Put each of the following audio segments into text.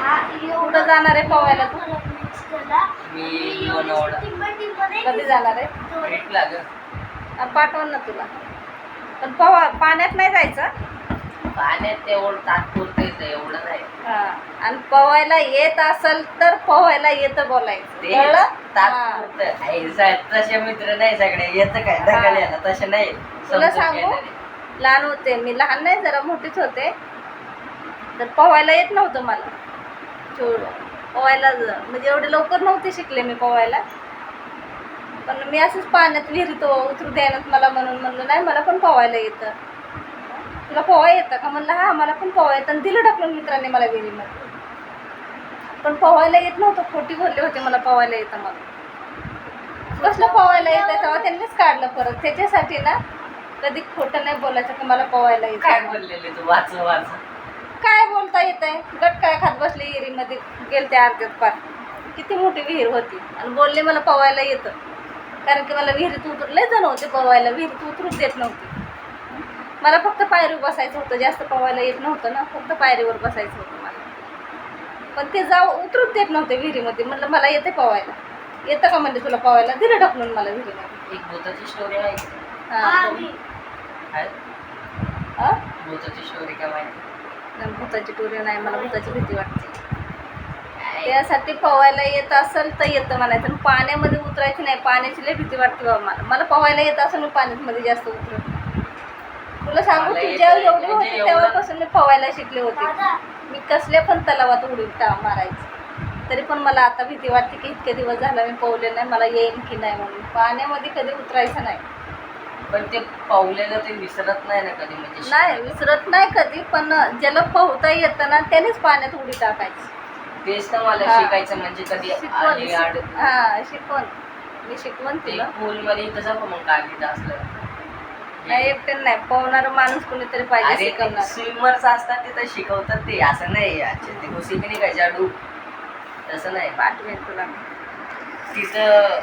कुठं जाणार आहे पोवायला तू? मी लोणावळा. कधी जाणार आहे? ग पाठवून ना तुला. पण पवा पाण्यात नाही जायचं? पाण्यात तेवढं तात्पुरतं येतं एवढं नाही. हा. आणि पोवायला येत असेल तर पोवायला येतं बोलायचं. ते कळलं? हा. तात्पुरतं आहे, सा- तसे मित्र नाही सगळे. येतं काय? ढकलायला तसे नाही. तुला समजून सांगू? घेणारे. लहान होते. मी लहान नाही जरा मोठीच होते. तर पोवायला येत नव्हतं मला. चोळ पोवायला म्हणजे एवढे लवकर नव्हते शिकले मी पोवायला पण मी असंच पाण्यात विहिरीत उतरू द्यायनात मला म्हणून म्हणलं नाही मला पण पोवायला येतं. तुला पोवा येतं का? म्हणलं हा मला पण पोवा येतं. आणि दिलं टाकलं मित्रांनी मला विहिरीमध्ये. पण पोवायला येत नव्हतं खोटी बोलले होते मला पोवायला येतं मग कसलं पोवायला येतं? तेव्हा त्यांनीच काढलं परत. त्याच्यासाठी ना कधी खोटं नाही बोलायचं की मला पोवायला काय येतं बोललेले तू? वाच वाच. बोलता येत आहे. गट काय खात बसले विहिरीमध्ये गेलते अर्ध्यात पार. किती मोठी विहीर होती. आणि बोलले मला पवायला येतं. कारण की मला विहिरीत उतर लय जण होते पवायला. विहिरीत उतरूच देत नव्हते. मला फक्त पायरीवर बसायचं होतं. जास्त पवायला येत नव्हतं ना. फक्त पायरीवर बसायचं होतं मला. पण ते जाऊ उतरूच देत नव्हते विहिरीमध्ये. म्हणलं मला येते पवायला. येतं का? म्हणजे तुला पवायला दिलं ढकलून मला विहिरीमध्ये. एक भूताची स्टोरी आहे. हां. आहे? हां भूताची स्टोरी काय माहिती? नाही, भूताची टोरी नाही मला भूताची भीती वाटते? त्यासाठी पोवायला येत असेल तर येतं म्हणायचं. आणि पाण्यामध्ये उतरायची नाही पाण्याची लय भीती वाटते बाबा मला. मला पोवायला येत असेल मी पाण्यामध्ये जास्त उतरत नाही. तुला सांगू मला तू येतं, जेव्हा एवढी होती तेव्हापासून मी पोवायला शिकले होते. मी कसल्या पण तलावात उडी टा मारायची. तरी पण मला आता भीती वाटते की इतके दिवस झाला मी पोवले नाही मला येईन की नाही म्हणून. पाण्यामध्ये कधी उतरायचं नाही. पण ते पावलेलं ते विसरत नाही ना कधी म्हणजे नाही विसरत नाही कधी पण ज्याला पोहता येतं ना त्यानेच पाण्यात उडी टाकायची. तेच तर मला हा. शिकायचं म्हणजे कधी शिकवण आली आड शिक- हा शिकवण. मी शिकवण ते तुला. पूल मध्ये इथं जाऊ मग असलं. नाही एकट्यानं नाही पोहणारा माणूस कोणीतरी पाहिजे अरे शिकवणार. स्विमर्स असतात तिथं शिकवतात ते असं नाही अच्छा ते घुसी की नाही काय जाडू. तसं नाही. पाठवेन तुला तिथं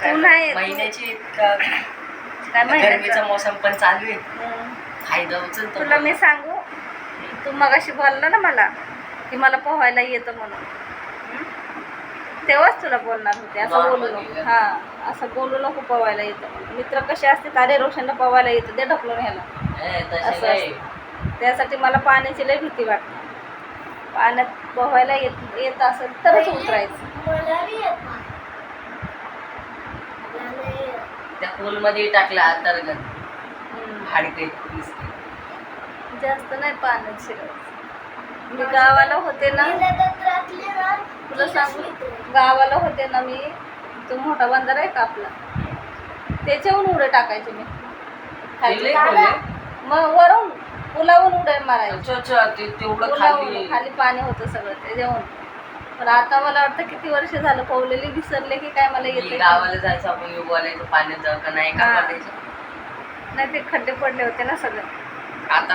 काय तू नाही, महिन्याची का- काय गरमीचा मोसम पण चालू आहे. फायदा उचलतो तुला मी सांगू? तू मगाशी बोलला ना मला की मला पोहायला येतं म्हणून. हं? तेव्हाच तुला बोलणार होते असं बोलू नको? हा असं बोलू नको पोवायला येतं म्हणून. मित्र कसे असते अरे रोशनला पोवायला येतं ते ढकलून ह्याला. ए, तसे असं नाही. त्यासाठी मला पाण्याची लय भीती वाटते. पाण्यात पोहायला येत येत असेल तरच उतरायचं. त्या पूल मध्ये टाकला अंतर्गत हं. हाडके जास्त नाही पाण्यात मी गावाला होते ना. तुला सांगू? गावाला होते ना मी. तो मोठा बंदर आहे का आपला? त्याच्याहून उड्या टाकायचे मी. मग वरून पुलावून उड्या मारायचे. खाली. पाणी होतं सगळं त्याच्याहून पण आता मला वाटतं किती वर्ष झालं पवलेली विसरले की काय मला येते गावाला जायचं आपण बोलायचं पाण्यात जाऊ का नाही का नाही ते खड्डे पडले होते ना सगळे. आता